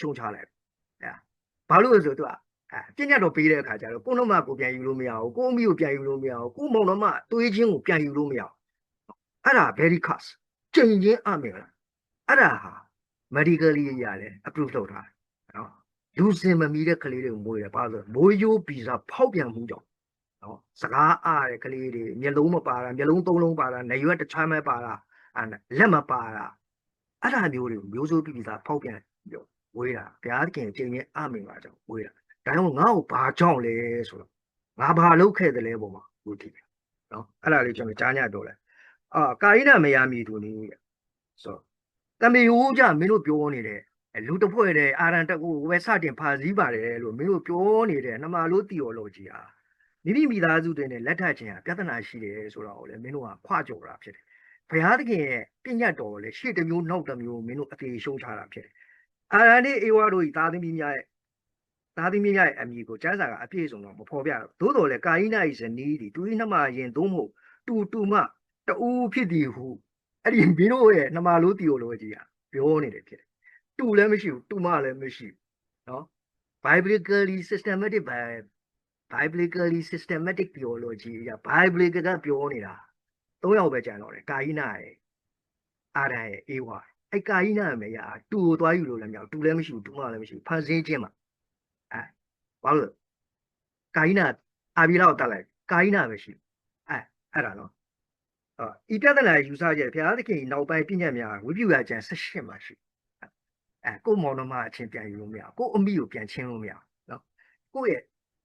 ရှုံချလိုက်အဲဘာလို့လဲဆိုတော့သူကအဲပြညတ်တော်ပေးတဲ့အခါကျတော့ကိုနှမကိုပြန်ယူလို့မရဘူးကိုအမိကိုပြန်ယူလို့မရဘူးကိုမောင်နှမတွေးချင်းကိုပြန်ယူလို့မရဘူးအဲ့ဒါ very cost ကျင်ချင်းအမေလားအဲ့ဒါဟာ medically ရတယ် approve လုပ်ထားတယ်နော်လူစင်မမီတဲ့ကလေးတွေကိုမွေးတယ်ဘာလို့လဲမိုးရိုးဗီဇဖောက်ပြန်မှုကြောင့်နော်စကားအားတဲ့ကလေးတွေမျက်လုံးမပါတာမျက်လုံးသုံးလုံးပါတာနေရွက်တစ်ချမ်းပဲပါတာအဲ့လက်မပါတာအဲ့ဒါမျိုးတွေကိုမျိုးစိုးပြီးပြီးသားဖောက်ပြန်ပြီးတော့ ဝေးတာဘုရားသခင်ကျင့်ရဲ့အမိန်ပါကြောင့်ဝေးတာဒါကြောင့်ငါ့ကိုဘာကြောင့်လဲဆိုတော့ငါဘာလုပ်ခဲ့တယ်လဲပုံမှာဘူးတိတယ်နော်အဲ့ဒါလေးကျွန်တော်ကြားညတော့လဲအာကာယိနမယာမီသူနေဆိုတော့တမေယိုးကြမင်းတို့ပြောနေတဲ့လူတစ်ဖွဲ့တဲ့အာရန်တက်ကိုဝယ်စတင်ဖာစည်းပါတယ်လို့မင်းတို့ပြောနေတဲ့နှမလို့တီော်လို့ကြီးဟာမိမိမိသားစုတွေနဲ့လက်ထပ်ခြင်းဟာပြဿနာရှိတယ်ဆိုတော့လေမင်းတို့ကခွာကြော်တာဖြစ်တယ်ဘုရားသခင်ရဲ့ပြညတ်တော်လေရှေ့တစ်မျိုးနောက်တစ်မျိုးမင်းတို့အသေးရှုံးထားတာဖြစ်တယ် အာရန်နဲ့အေဝါတို့ဤသားသမီးများရဲ့သားသမီးများရဲ့အမိကိုကျမ်းစာကအပြည့်စုံတော့မဖော်ပြတော့သို့တော်လေကာယိနာဤဇနီးဒီတူဤနှမရင်သို့မဟုတ်တူတူမတူဖြစ်သည်ဟုအဲ့ဒီမင်းတို့ရဲ့နှမလို့တီော်လို့ကြီးဟာပြောနေတယ်ဖြစ်တယ်တူလည်းမရှိဘူးတူမလည်းမရှိဘူးနော် biblically systematic biblically systematic theology အရ biblical ကပြောနေတာ၃ယောက်ပဲကြံတော့တယ်ကာယိနာရဲ့အာရန်ရဲ့အေဝါ အဲ့ကာယိနာရဲ့မရတူကိုသွားယူလို့လည်းမရဘူးတူလည်းမရှိဘူးတူမလည်းမရှိဘူးဖန်ဆင်းခြင်းမှာအဲဘာလို့ကာယိနာအာဘီလာကိုတတ်လိုက်ကာယိနာပဲရှိအဲအဲ့ဒါနော်အော်ဤပြဿနာယူဆချက်ဘုရားသခင်နောက်ပိုင်းပြည့်ညတ်များဝိပုယကျမ်း18မှာရှိအဲကိုမောင်နှမအချင်းပြန်ယူလို့မရကိုအမိကိုပြန်ချင်းလို့မရနော်ကိုရဲ့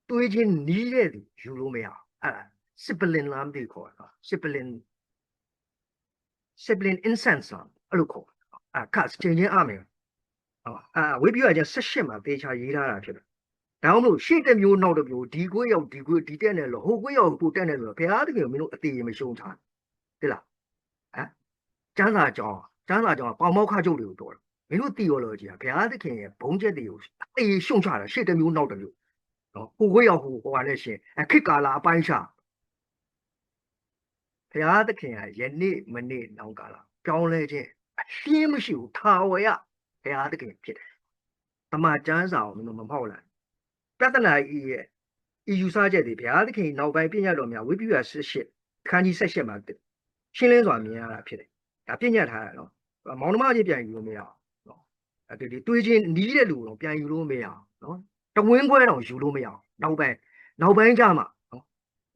တွေးချင်းနီးတဲ့သူယူလို့မရအဲ့ဒါ sibling လားမသိခေါ်တာ sibling sibling incense လားအဲ့လိုခေါ် အာ cast ချင်းချင်းအမယ်ဟောအာဝိပုယကျမ်း18မှာသေချာရေးထားတာဖြစ်တယ်ဒါမှမဟုတ်ရှေ့တစ်မျိုးနောက်တစ်မျိုးဒီကိုရောက်ဒီကိုဒီတက်နေလို့ဟိုကိုရောက်ကိုတက်နေလို့ဘုရားသခင်ကမင်းတို့အသေးမရှုံးထားတိလားဟမ်ကျမ်းစာကြောင်းကျမ်းစာကြောင်းပေါင်မောက်ခချုပ်တွေကိုပြောတယ်မင်းတို့ theology ကဘုရားသခင်ရဲ့ဘုံချက်တွေကိုအသေးရှုံးချတာရှေ့တစ်မျိုးနောက်တစ်မျိုးနော်ဟိုကိုရောက်ဟိုဟိုဟာနဲ့ရှင်အခစ်ကာလာအပိုင်းချဘုရားသခင်ကယနေ့မနေ့နောက်ကာလာပြောင်းလဲခြင်း အရှင်းမရှိဘူးထာဝရဘုရားသခင်ဖြစ်တယ်တမန်ကျမ်းစာကိုမင်းတို့မဖောက်လိုက်ပြဿနာဤရဲ့ဤယူဆချက်တွေဘုရားသခင်နောက်ပိုင်းပြည့်ညတ်တော်များဝိပုယ18ခန်းကြီး18မှာရှင်းလင်းစွာမြင်ရတာဖြစ်တယ်ဒါပြည့်ညတ်ထားတာနော်မောင်နှမချင်းပြန်ယူလို့မရအောင်နော်အဲဒီဒီတွေးချင်းနီးတဲ့လူတော့ပြန်ယူလို့မရအောင်နော်တဝင်းခွဲတော့ယူလို့မရအောင်နောက်ပိုင်းနောက်ပိုင်းကြမှာနော်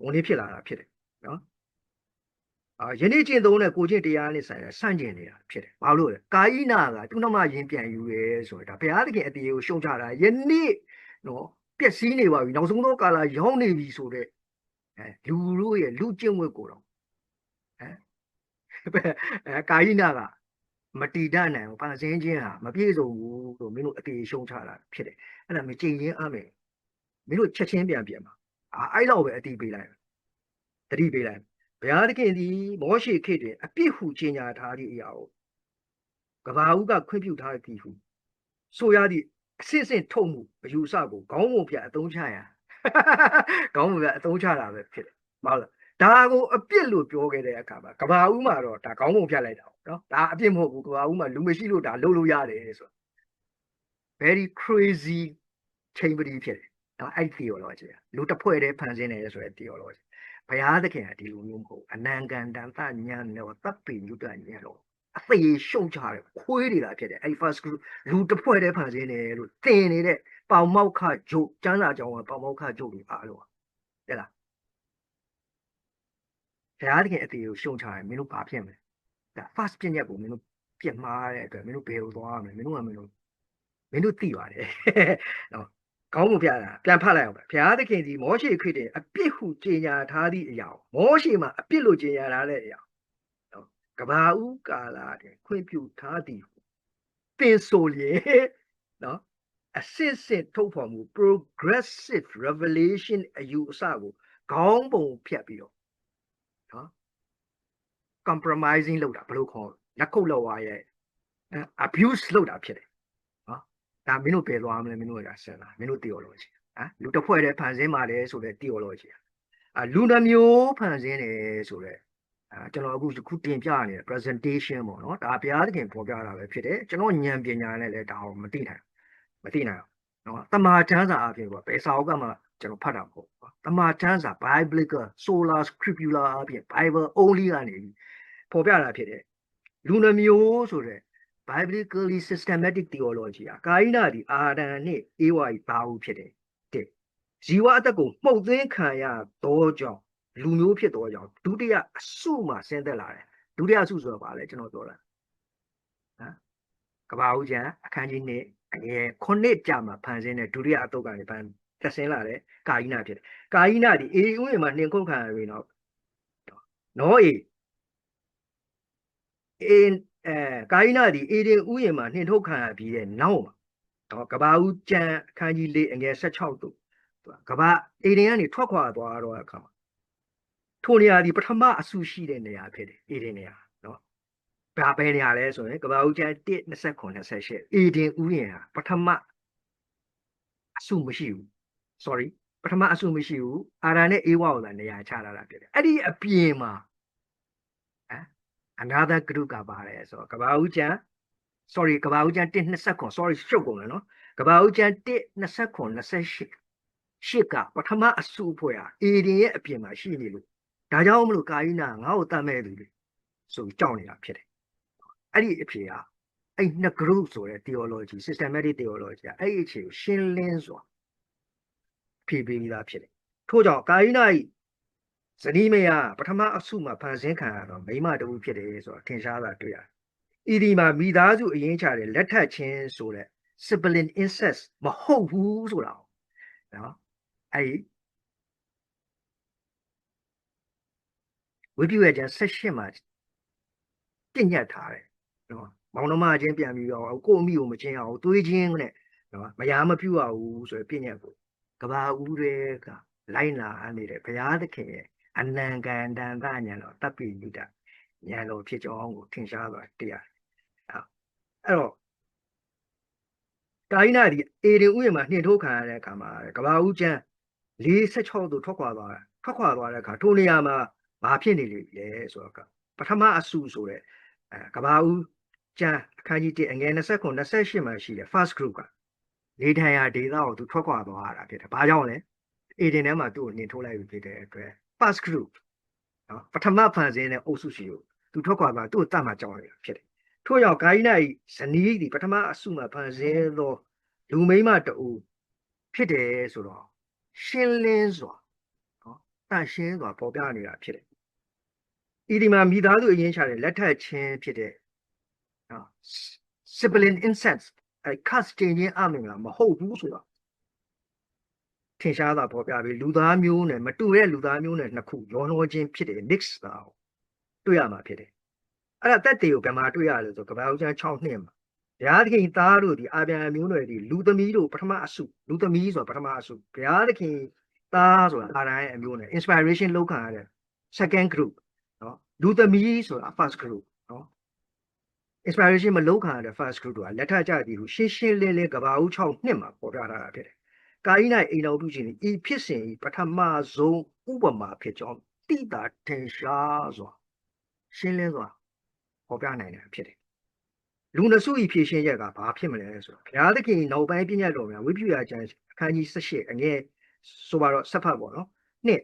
ဝင်လေးဖြစ်လာတာဖြစ်တယ်နော် အာယနေ့ကျင့်သုံးတဲ့ကိုကျင့်တရားနဲ့ဆိုင်ရဆန့်ကျင်နေတာဖြစ်တယ်ဘာလို့လဲကာယိနာကသူ့နှမရင်းပြန်ယူရဲဆိုတော့ဒါဘုရားသခင်အတေကိုရှုံချတာယနေ့နော်ပျက်စီးနေပါပြီနောက်ဆုံးသောကာလရောက်နေပြီဆိုတော့အဲလူတို့ရဲ့လူကျင့်ဝတ်ကိုတော့အဲအဲကာယိနာကမတီးတတ်နိုင်ဘူးဖန်ဆင်းခြင်းဟာမပြည့်စုံဘူးလို့မင်းတို့အတေရှုံချတာဖြစ်တယ်အဲ့ဒါမကြင်ရင်အမယ်မင်းတို့ချက်ချင်းပြန်ပြန်ပါအာအဲ့လောက်ပဲအတီးပေးလိုက်တတိပေးလိုက် ဘုရားသခင်ဒီမောရှိခေတ်တွင်အပြစ်ဟုကြီးညာထားသည့်အရာကိုကဘာဦးကခွင့်ပြုထားသည်ဟုဆိုရသည့်အစစ်စစ်ထုတ်မှုအယူဆကိုခေါင်းပုံဖြတ်အသုံးချရခေါင်းပုံဖြတ်အသုံးချတာပဲဖြစ်တယ်မဟုတ်လားဒါကိုအပြစ်လို့ပြောခဲ့တဲ့အခါမှာကဘာဦးမှာတော့ဒါခေါင်းပုံဖြတ်လိုက်တာပေါ့နော်ဒါအပြစ်မဟုတ်ဘူးကဘာဦးမှာလူမရှိလို့ဒါလုပ်လို့ရတယ်ဆို very crazy ချိန်ပတိဖြစ်တယ်နော်အဲ့ဒီ theology လူတစ်ဖွဲ့တည်းဖန်ဆင်းနေရဆိုတဲ့ theology ဘုရားသခင်ကဒီလိုမျိုးမဟုတ်အနံကန်တန်တညံနဲ့တပ်ပင်ညုတညံတော့အသေးရှုံချတယ်ခွေးနေတာဖြစ်တယ်အဲ့ဒီ first group လူတစ်ဖွဲ့တည်းဖန်ဆင်းတယ်လို့သင်နေတဲ့ပေါင်မောက်ခဂျုတ်ကျမ်းစာကြောင်းကပေါင်မောက်ခဂျုတ်တွေအားလို့တဲ့လားဘုရားသခင်အသေးကိုရှုံချတယ်မင်းတို့ဘာဖြစ်မလဲဒါ first ပြည့်ညက်ကိုမင်းတို့ပြစ်မှားတဲ့အတွက်မင်းတို့ဘယ်ကိုသွားမလဲမင်းတို့ကမင်းတို့မင်းတို့သိပါတယ်နော် ကောင်းမှုပြတာပြန်ဖတ်လိုက်အောင်ဘုရားသခင်ဒီမောရှိခေတ်တဲ့အပြစ်ဟုကြေညာထားသည့်အရာမောရှိမှာအပြစ်လို့ကြေညာထားတဲ့အရာနော်ကဘာဦးကာလာတဲ့ခွင့်ပြုထားသည်သင်ဆိုလေနော်အစစ်စစ်ထုတ်ဖော်မှု progressive revelation အယူအဆကိုခေါင်းပုံဖြတ်ပြီးတော့နော် compromising လုပ်တာဘယ်လိုခေါ်လက်ခုပ်လောက်ဝါရဲ့ abuse လုပ်တာဖြစ်တယ် ဒါမင်းတို့ပယ်သွားမလဲမင်းတို့ကဆက်လာမင်းတို့ theology ဟမ်လူတစ်ဖွဲ့တည်းဖန်ဆင်းပါတယ်ဆိုတဲ့ theology အာလူနှမျိုးဖန်ဆင်းတယ်ဆိုတဲ့အာကျွန်တော်အခုခုတင်ပြနေတဲ့ presentation ပေါ့နော်ဒါဘုရားသခင်ပေါ်ပြတာပဲဖြစ်တယ်ကျွန်တော်ဉာဏ်ပညာနဲ့လည်းဒါကိုမသိနိုင်မသိနိုင်အောင်နော်တမာချမ်းစာအပြင်ပေါ့ဘယ်စာအုပ်ကမှကျွန်တော်ဖတ်တာမဟုတ်ဘူးတမာချမ်းစာ biblical sola scriptura အပြင် bible only ကနေပြီးပေါ်ပြတာဖြစ်တယ်လူနှမျိုးဆိုတဲ့ biblically systematic theology อ่ะကာယနာဒီအာဒံနဲ့အေဝါဤဘာဟုဖြစ်တယ်တဲ့ဇီဝအသက်ကိုမှုတ်သိမ်းခံရတော့ကြောင့်လူမျိုးဖြစ်တော့ကြောင့်ဒုတိယအစုမှဆင်းသက်လာတယ်ဒုတိယအစုဆိုတော့ဗာလဲကျွန်တော်ပြောတာဟမ်ကဘာဦးကျန်အခန်းကြီးနှစ်အငယ်ခုနှစ်ကြာမှဖန်ဆင်းတဲ့ဒုတိယအတုပ်ကနေဖန်သက်ဆင်းလာတဲ့ကာယနာဖြစ်တယ်ကာယနာဒီအေဥယျာဉ်မှာနှင်ခုတ်ခံရပြီးတော့နောအေ အင်းအဲကာယနာဒီအေဒင်ဥယျာဉ်မှာနှင်ထုတ်ခံရပြီးတဲ့နောက်မှာတော့ကဘာဦးကျန်အခန်းကြီး၄အငယ်16တုပ်သူကကဘာအေဒင်ကနေထွက်ခွာသွားတော့အခါမှာထိုနေရာဒီပထမအစုရှိတဲ့နေရာဖြစ်တယ်အေဒင်နေရာနော်ဘာပဲနေရာလဲဆိုရင်ကဘာဦးကျန်1 29 28အေဒင်ဥယျာဉ်ဟာပထမအစုမရှိဘူး sorry ပထမအစုမရှိဘူးအာရန်နဲ့အေဝါကိုသာနေရာချလာတာဖြစ်တယ်အဲ့ဒီအပြင်မှာဟမ် another group ကပါတယ်ဆိုတော့ကဘာဦးကျန် sorry ကဘာဦးကျန်1 29 sorry ရှုပ်ကုန်တယ်နော်ကဘာဦးကျန်1 29 28ရှစ်ကပထမအစုအဖွဲ့ဟာအေဒင်ရဲ့အပြင်မှာရှိနေလို့ဒါကြောင့်မလို့ကာယနာငါ့ကိုတတ်မဲ့သူတွေဆိုကြောက်နေတာဖြစ်တယ်အဲ့ဒီအဖြေကအဲ့နှစ် group ဆိုတဲ့ theology systematic theology ကအဲ့ဒီအခြေကိုရှင်းလင်းစွာဖြေပေးပြီးသားဖြစ်တယ်ထို့ကြောင့်ကာယနာဤ ဇနီးမယားပထမအစုမှာဖန်ဆင်းခံရတော့မိမတူဖြစ်တယ်ဆိုတော့ထင်ရှားတာတွေ့ရတယ်။ဤဒီမှာမိသားစုအရင်ချတဲ့လက်ထပ်ချင်းဆိုတဲ့ sibling incest မဟုတ်ဘူးဆိုတာနော်။အဲဒီဝိပုရဲ့ကျန်16မှာပြညတ်ထားတယ်နော်။မောင်နှမချင်းပြန်ပြီးတော့ကိုယ့်အမိကိုမချင်းအောင်တွေးချင်းနဲ့နော်မယားမပြုတ်အောင်ဆိုရပြညတ်ကိုကဘာဦးတွေကလိုက်လာနေတဲ့ဘုရားသခင်ရဲ့ အနံကန္တန်တညာတော်တပ်ပိလိတညာတော်ဖြစ်ကြောင်းကိုထင်ရှားသွားတရားအဲ့တော့တိုင်းနာဒီအေဒင်ဥယျာဉ်မှာနှင်ထုတ်ခံရတဲ့အခါမှာကဘာဦးကျန်း46သို့ထွက်ခွာသွားတယ်ထွက်ခွာသွားတဲ့အခါထိုနေရာမှာဘာဖြစ်နေလေလဲဆိုတော့ပထမအစုဆိုတဲ့အဲကဘာဦးကျန်းအခန်းကြီး1အငယ်29 28မှာရှိတယ် first group ကနေထိုင်ရာဒေသကိုသူထွက်ခွာသွားတာဖြစ်တယ်ဘာကြောင့်လဲအေဒင်ထဲမှာသူ့ကိုနှင်ထုတ်လိုက်ပြီဖြစ်တဲ့အတွက် first group နော်ပထမဖန်ဆင်းတဲ့အုပ်စုရှိကိုသူထွက်ခွာသွားသူ့ကိုတတ်မှကြောင်းနေတာဖြစ်တယ်ထို့ကြောင့်ဂိုင်းနိုင်ဇနီးဒီပထမအစုမှာဖန်ဆင်းသောလူမိန်းမတူဖြစ်တယ်ဆိုတော့ရှင်းလင်းစွာနော်တန့်ရှင်းစွာပေါ်ပြနေတာဖြစ်တယ်ဤဒီမှာမိသားစုအရင်ချတဲ့လက်ထပ်ချင်းဖြစ်တဲ့နော် sibling incest အဲ cast တင်ခြင်းအမင်္ဂလာမဟုတ်ဘူးဆိုတော့ ထင်ရှားတာပေါ်ပြပြီးလူသားမျိုးနဲ့မတူတဲ့လူသားမျိုးနဲ့နှစ်ခုရောနှောခြင်းဖြစ်တဲ့ mix တာကိုတွေ့ရမှာဖြစ်တယ်အဲ့ဒါတက်တေကိုဘယ်မှာတွေ့ရလဲဆိုကဘာဦးချမ်း6နှစ်မှာဘုရားသခင်သားတို့ဒီအာဗျံမျိုးနွယ်ဒီလူသမီးတို့ပထမအစုလူသမီးဆိုတာပထမအစုဘုရားသခင်သားဆိုတာအာရန်ရဲ့အမျိုးနဲ့ inspiration လောက်ခံရတဲ့ second group နော်လူသမီးဆိုတာ first group နော် inspiration မလောက်ခံရတဲ့ first group တို့ကလက်ထပ်ကြသည်ဟုရှင်းရှင်းလင်းလင်းကဘာဦး6နှစ်မှာပေါ်ပြထားတာဖြစ်တယ် ကာယိ၌အိမ်တော်ပြုခြင်းဤဖြစ်စဉ်ဤပထမဆုံးဥပမာဖြစ်ကြောင်းတိတာထင်ရှားစွာရှင်းလင်းစွာပေါ်ပြနိုင်တယ်ဖြစ်တယ်လူနစုဤဖြည့်ရှင်းရက်ကဘာဖြစ်မလဲဆိုတော့ဘုရားသခင်နောက်ပိုင်းပြည့်ညတ်တော်များဝိပုယကျမ်းအခန်းကြီး18အငယ်ဆိုပါတော့ဆက်ဖတ်ပေါ့နော်နှစ်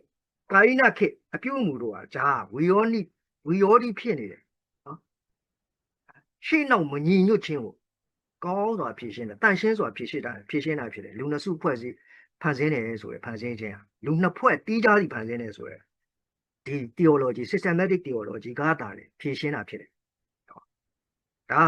ကာယိနခေအပြုအမူတို့ဟာဂျာဝီယောနိဝီယောဒီဖြစ်နေတယ်နော်ရှေ့နောက်မညီညွတ်ခြင်းကို ကောင်းစွာဖြည့်ရှင်းတယ်တန်ရှင်းစွာဖြည့်ရှင်းတာဖြည့်ရှင်းတာဖြစ်တယ်လူနစုဖွဲ့စည်းဖန်ဆင်းတယ်ဆိုရယ်ဖန်ဆင်းခြင်းဟာလူနှစ်ဖွဲ့တီးခြားစီဖန်ဆင်းတယ်ဆိုရယ်ဒီ theology systematic theology ကတာလေဖြည့်ရှင်းတာဖြစ်တယ်ဒါဟာ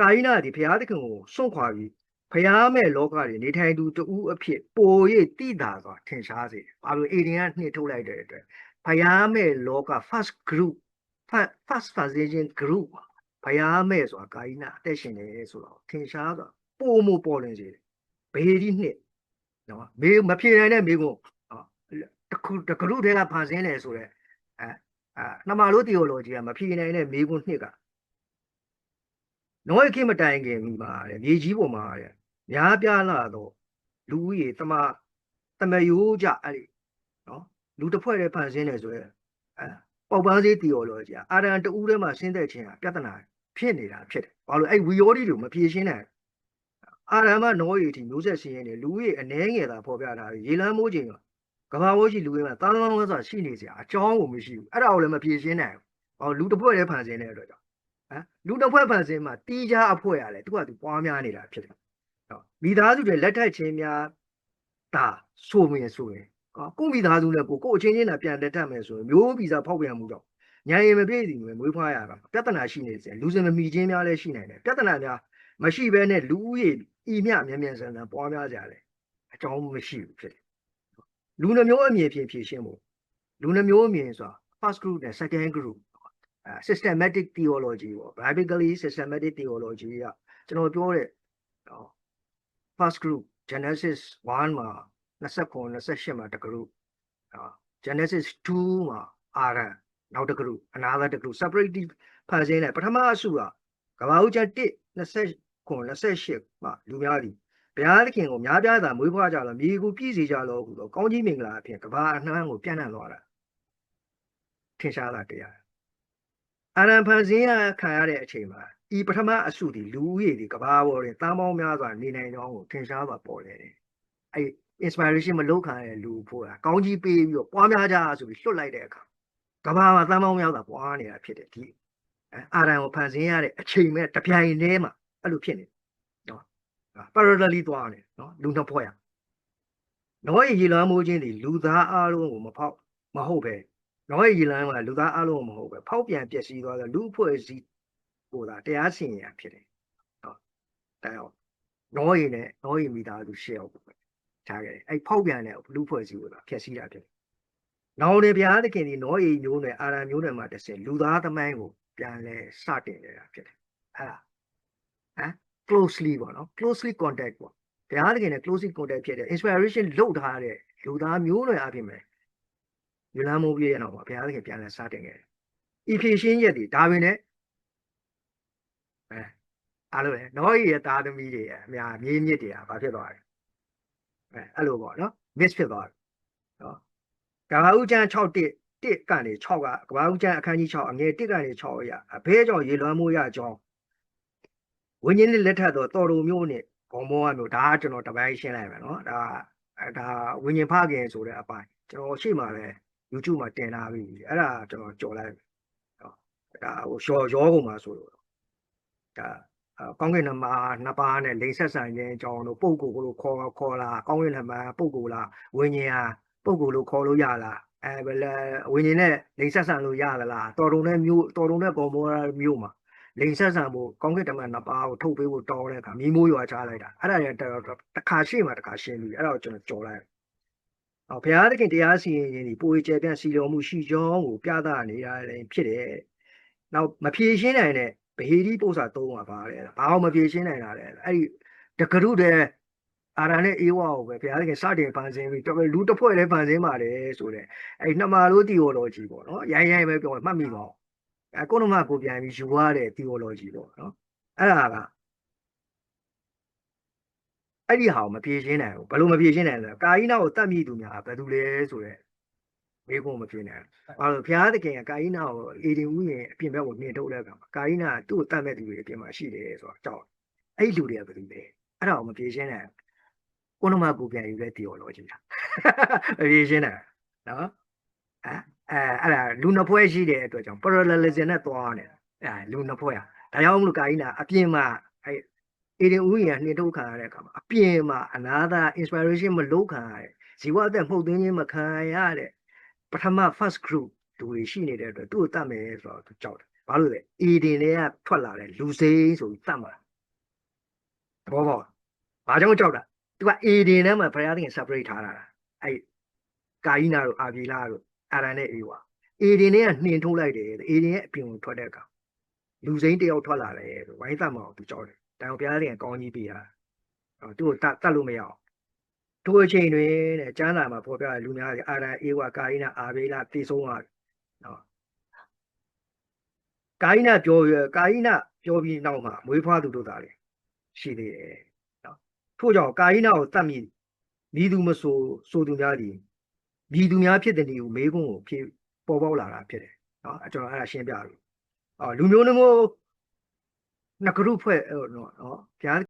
ကာယနာဒီဘုရားသခင်ကိုစွန့်ခွာပြီးဘုရားမဲ့လောကတွေနေထိုင်သူတူအဖြစ်ပို၍တိတာစွာထင်ရှားစေတယ်။ဘာလို့အေဒင်ကနှိထုတ်လိုက်တဲ့အတွက်ဘုရားမဲ့လောက first group first transition group ဘုရားမဲ့ဆိုတာကာယနာအသက်ရှင်နေဆိုတော့ထင်ရှားစွာပို့မို့ပေါ်လင်းစေတယ်။ဘေဒီနှစ်နော်မေမဖြေနိုင်တဲ့မိကုန်းတခုတကရုတွေကဖန်ဆင်းတယ်ဆိုတော့အဲအာနှမလို့ theology ကမဖြေနိုင်တဲ့မိကုန်းနှစ်ကနောယခေမတိုင်ခင်မိပါတဲ့မြေကြီးပေါ်မှာတဲ့များပြားလာတော့လူဦးရေတမတမယိုးကြအဲ့ဒီနော်လူတစ်ဖွဲ့တည်းဖန်ဆင်းတယ်ဆိုရဲအဲပေါက်ပန်းစေးတီယောလောကြီးအာရန်တူးထဲမှာဆင်းသက်ခြင်းဟာပြဿနာ ဖြစ်နေတာဖြစ်တယ်ဘာလို့အဲ့ဝီယောဒီတွေမဖြေရှင်းနိုင်အာရမနောရီတီမျိုးဆက်စင်းရဲနေလူကြီးအနှဲငယ်သာဖော်ပြထားပြီးရေလမ်းမိုးချိန်ကကဘာမိုးရှိလူကြီးမှာတာလောင်းလောင်းဆိုတာရှိနေစရာအကြောင်းကိုမရှိဘူးအဲ့ဒါကိုလည်းမဖြေရှင်းနိုင်ဘူးဟောလူတစ်ဖွဲ့လည်းဖန်ဆင်းတဲ့အတွက်ကြောင့်ဟမ်လူတစ်ဖွဲ့ဖန်ဆင်းမှာတီးခြားအဖွဲ့ရလဲသူကသူပွားများနေတာဖြစ်တယ်ဟောမိသားစုတွေလက်ထပ်ချင်းများဒါဆိုမြင်ဆိုရင်ဟောကိုယ့်မိသားစုနဲ့ကိုကိုယ့်အချင်းချင်းနဲ့ပြန်လက်ထပ်မယ်ဆိုရင်မျိုးဗီဇဖောက်ပြန်မှုကြောင့် ညာရင်မပြည့်စီမမွေးဖွားရတာပြဿနာရှိနေစရာလူစင်မမီချင်းများလည်းရှိနိုင်တယ်ပြဿနာများမရှိဘဲနဲ့လူဦးရေဤမြမြန်မြန်ဆန်ဆန်ပွားများကြတယ်အကြောင်းမရှိဘူးဖြစ်တယ်လူနှမျိုးအမြင်ဖြင့်ဖြည့်ရှင်းဖို့လူနှမျိုးအမြင်ဆိုတာ first group နဲ့ second group အဲ systematic theology ပေါ့ biblically systematic theology ကကျွန်တော်ပြောတဲ့ဟော first group genesis 1မှာ29 28မှာတစ် group ဟော genesis 2မှာအာရန် နောက်တစ် group another တစ် group separative ဖန်ဆင်းတယ်ပထမအစုကကမ္ဘာဦးကျန်1 20ခွန်28မှာလူများသည်ဘုရားသခင်ကိုများပြားစွာမွေးဖွားကြလောမြေကိုပြည့်စေကြလောဟုသောကောင်းကြီးမင်္ဂလာအဖြစ်ကမ္ဘာအနှံ့ကိုပြန့်နှံ့သွားတာထင်ရှားတာတရားအာရန်ဖန်ဆင်းရခံရတဲ့အချိန်မှာဤပထမအစုသည်လူဦးရေဒီကမ္ဘာပေါ်တွင်တန်ပေါင်းများစွာနေနိုင်ကြောင်းကိုထင်ရှားစွာပေါ်လေတယ်အဲ inspiration မလုပ်ခံရတဲ့လူဖို့တာကောင်းကြီးပေးပြီးတော့ပွားများကြဆိုပြီးလွတ်လိုက်တဲ့အခါ ကမ္ဘာမှာတန်ပေါင်းများစွာပွားနေတာဖြစ်တယ်ဒီအဲအာရန်ကိုဖန်ဆင်းရတဲ့အချိန်မဲ့တစ်ပြိုင်တည်းမှာအဲ့လိုဖြစ်နေတယ်နော် parallelly သွားနေနော်လူနှစ်ဖွဲ့ရနော်ရေလွှမ်းမိုးခြင်းဒီလူသားအလုံးကိုမဖောက်မဟုတ်ပဲနော်ရေလွှမ်းမှာလူသားအလုံးကိုမဟုတ်ပဲဖောက်ပြန်ပျက်စီးသွားတဲ့လူအဖွဲ့အစည်းဟိုဒါတရားစီရင်ရဖြစ်တယ်နော်ဒါရောနော်ရေနဲ့နော်ရေမိသားစုရှေ့အောင်ပဲထားခဲ့တယ်အဲ့ဖောက်ပြန်တဲ့လူအဖွဲ့အစည်းကိုဒါဖျက်ဆီးတာဖြစ်တယ် နောက်နေဘုရားသခင်ဒီနော်ရေမျိုးနဲ့အာရံမျိုးနဲ့မှာတစ်စင်လူသားသမိုင်းကိုပြန်လဲစတင်နေတာဖြစ်တယ်အဲ့ဒါဟမ် closely ပေါ့နော် closely contact ပေါ့ဘုရားသခင်နဲ့ closely contact ဖြစ်တဲ့ inspiration လုပ်ထားတဲ့လူသားမျိုးနွယ်အပြင်ပဲယူလမ်းမိုးပြည့်ရတော့ဘုရားသခင်ပြန်လဲစတင်ခဲ့တယ်။ဤဖြည့်ရှင်းရက်ဒီဒါဝင်နဲ့အဲအားလို့လေနော်ကြီးရဲ့သားသမီးတွေအများမြေးမြစ်တွေကဘာဖြစ်သွားလဲအဲအဲ့လိုပေါ့နော် miss ဖြစ်သွားတယ်နော် ကဘာဦးကျန်း6တစ်တစ်ကနေ6ကကဘာဦးကျန်းအခန်းကြီး6အငယ်တစ်ကနေ6ရအဘဲကြောင့်ရေလွှမ်းမိုးရကြောင်းဝိညာဉ်နဲ့လက်ထပ်တော့တော်တော်မျိုးနဲ့ဂုံမောကမျိုးဒါကကျွန်တော်တပိုင်းရှင်းလိုက်မယ်နော်ဒါအဲဒါဝိညာဉ်ဖခင်ဆိုတဲ့အပိုင်းကျွန်တော်ရှေ့မှာလဲ YouTube မှာတင်လာပြီအဲ့ဒါကျွန်တော်ကြော်လိုက်မယ်နော်ဒါဟိုရှော်ရောကုန်မှာဆိုလို့ဒါကောင်းကင်နမနှစ်ပါးနဲ့လိမ့်ဆက်ဆိုင်တဲ့အကြောင်းတို့ပုံကိုကိုလို့ခေါ်ခေါ်လာကောင်းကင်နမပုံကိုလားဝိညာဉ်ဟာ ပုံကိုလို့ခေါ်လို့ရလားအဲဘယ်လဲဝိညာဉ်နဲ့လိမ့်ဆက်ဆန်လို့ရသလားတော်တုံနဲ့မျိုးတော်တုံနဲ့ကောင်မောမျိုးမှာလိန်ဆက်ဆံဖို့ကောင်းကင်တမန်နှစ်ပါးကိုထုတ်ပေးဖို့တောင်းတဲ့အခါမိမိုးရွာချလိုက်တာအဲ့ဒါရတစ်ခါရှေ့မှာတစ်ခါရှင်းပြီးအဲ့ဒါကိုကျွန်တော်ကြော်လိုက်အော်ဘုရားသခင်တရားစီရင်ရင်ဒီပိုးကျဲပြန့်စီတော်မှုရှိကြောင်းကိုပြသနေရတယ်ဖြစ်တယ်နောက်မဖြေရှင်းနိုင်တဲ့ဗဟေဒီပို့စာသုံးပါပါတယ်ဘာအောင်မဖြေရှင်းနိုင်တာလဲအဲ့ဒီတကရုတဲ့ အာရနဲ့အေးဝါကိုပဲဘုရားသခင်စတင်ပန်ဆင်းပြီးတော်လူတစ်ဖွဲ့လည်းပန်ဆင်းပါတယ်ဆိုတဲ့အဲ့နှမလို့ theology ပေါ့နော်ရိုင်းရိုင်းပဲပြောမှတ်မိပါဦးအဲကိုနမကိုပြန်ပြီးယူရတဲ့ theology ပေါ့နော်အဲ့ဒါကအဲ့ဒီဟာကိုမပြေရှင်းနိုင်ဘူးဘယ်လိုမပြေရှင်းနိုင်လဲကာယိနာကိုတတ်မိသူများဘယ်သူလဲဆိုတော့မေးခွန်းမပြေနိုင်ဘူးဘာလို့ဘုရားသခင်ကကာယိနာကိုအေဒီဥယျာဉ်အပြင်ဘက်ကိုနှင်ထုတ်တဲ့အခါမှာကာယိနာသူ့ကိုတတ်မဲ့သူတွေအပြင်မှာရှိတယ်ဆိုတော့ကြောက်အဲ့ဒီလူတွေကဘယ်သူလဲအဲ့ဒါကိုမပြေရှင်းနိုင်ဘူး ကိုနမကိုပြန်ယူတဲ့ theology လားမပြေရှင်းနိုင်နော်အဲအဲအဲ့ဒါလူနှစ်ဖွဲ့ရှိတဲ့အတွက်ကြောင့် parallelism နဲ့သွားနေအဲလူနှစ်ဖွဲ့อ่ะဒါကြောင့်မလို့ကာယိနာအပြင်မှာအဲအေဒင်ဥယျာဉ်နှင်ထုတ်ခံရတဲ့အခါမှာအပြင်မှာအနာသာ inspiration မလုပ်ခံရတဲ့ဇီဝအသက်မှုတ်သွင်းခြင်းမခံရတဲ့ပထမ first group လူတွေရှိနေတဲ့အတွက်သူ့ကိုတတ်မယ်ဆိုတော့သူကြောက်တယ်ဘာလို့လဲအေဒင်တွေကထွက်လာတဲ့လူစိမ်းဆိုပြီးတတ်မှာသဘောပေါက်ဘာကြောင့်ကြောက်တာ သူကအေဒင်ထဲမှာဘုရားသခင် separate ထားတာအဲကာယိနာတို့အာဘီလာတို့အာရန်နဲ့အေဝါအေဒင်နဲ့ကနှင်ထုတ်လိုက်တယ်အေဒင်ရဲ့အပြင်ကိုထွက်တဲ့အခါလူစိမ်းတယောက်ထွက်လာတယ်ဝိုင်းသက်မအောင်သူကြောက်တယ်တိုင်ဘုရားရှင်ကောင်းကြီးပေးတာသူ့ကိုတတ်တတ်လို့မရအောင်ထိုအချိန်တွင်တဲ့ကျမ်းစာမှာဖော်ပြလူများအာရန်အေဝါကာယိနာအာဘေလာတည်ဆုံးသွားနော်ကာယိနာပြောရကာယိနာပြောပြီးနောက်မှာမွေးဖွားသူတို့သားလေရှိသေးတယ်နော် ထို့ကြောင့်ကာယိနာကိုတတ်မိမိသူမဆိုဆိုသူများသည်မြည်သူများဖြစ်တဲ့ဒီကိုမေးခွန်းကိုဖြေပေါ်ပေါက်လာတာဖြစ်တယ်နော်အကျွန်တော်အဲ့ဒါရှင်းပြလို့အော်လူမျိုးနှမျိုးနှစ်ကရုဖွဲ့ဟိုနော်နော်ဘုရား